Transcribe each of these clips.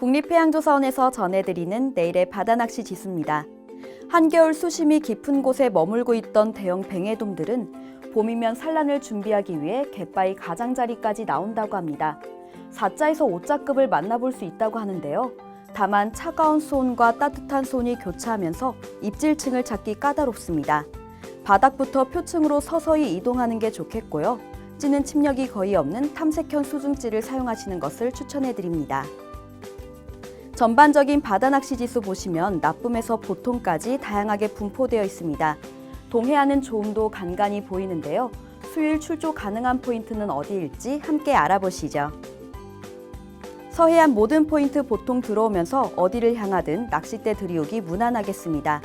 국립해양조사원에서 전해드리는 내일의 바다낚시 지수입니다. 한겨울 수심이 깊은 곳에 머물고 있던 대형 뱅에돔들은 봄이면 산란을 준비하기 위해 갯바위 가장자리까지 나온다고 합니다. 4자에서 5자급을 만나볼 수 있다고 하는데요. 다만 차가운 수온과 따뜻한 수온이 교차하면서 입질층을 찾기 까다롭습니다. 바닥부터 표층으로 서서히 이동하는 게 좋겠고요. 찌는 침력이 거의 없는 탐색형 수중찌를 사용하시는 것을 추천해 드립니다. 전반적인 바다 낚시 지수 보시면 나쁨에서 보통까지 다양하게 분포되어 있습니다. 동해안은 조음도 간간히 보이는데요. 수요일 출조 가능한 포인트는 어디일지 함께 알아보시죠. 서해안 모든 포인트 보통 들어오면서 어디를 향하든 낚싯대 들이오기 무난하겠습니다.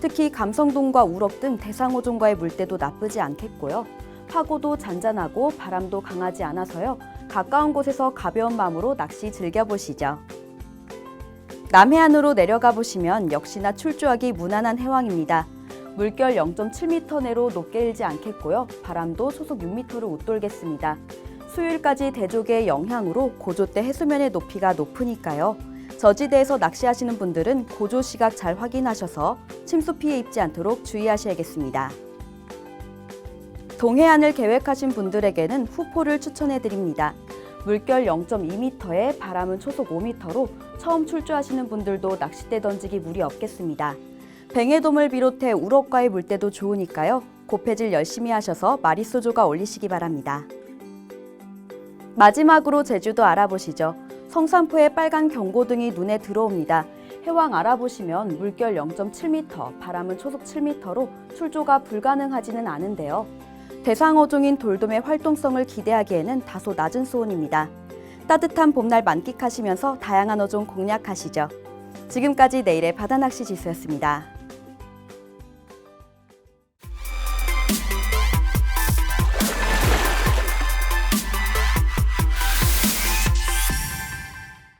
특히 감성동과 우럭 등 대상어종과의 물때도 나쁘지 않겠고요. 파고도 잔잔하고 바람도 강하지 않아서요. 가까운 곳에서 가벼운 마음으로 낚시 즐겨보시죠. 남해안으로 내려가 보시면 역시나 출조하기 무난한 해왕입니다. 물결 0.7m 내로 높게 일지 않겠고요. 바람도 소속 6m를 웃돌겠습니다. 수요일까지 대조개의 영향으로 고조대 해수면의 높이가 높으니까요. 저지대에서 낚시하시는 분들은 고조 시각 잘 확인하셔서 침수 피해 입지 않도록 주의하셔야겠습니다. 동해안을 계획하신 분들에게는 후포를 추천해 드립니다. 물결 0.2m에 바람은 초속 5m로 처음 출조하시는 분들도 낚싯대 던지기 무리 없겠습니다. 뱅에돔을 비롯해 우럭과의 물때도 좋으니까요. 고패질 열심히 하셔서 마리소조가 올리시기 바랍니다. 마지막으로 제주도 알아보시죠. 성산포에 빨간 경고등이 눈에 들어옵니다. 해왕 알아보시면 물결 0.7m, 바람은 초속 7m로 출조가 불가능하지는 않은데요. 대상 어종인 돌돔의 활동성을 기대하기에는 다소 낮은 수온입니다. 따뜻한 봄날 만끽하시면서 다양한 어종 공략하시죠. 지금까지 내일의 바다낚시 지수였습니다.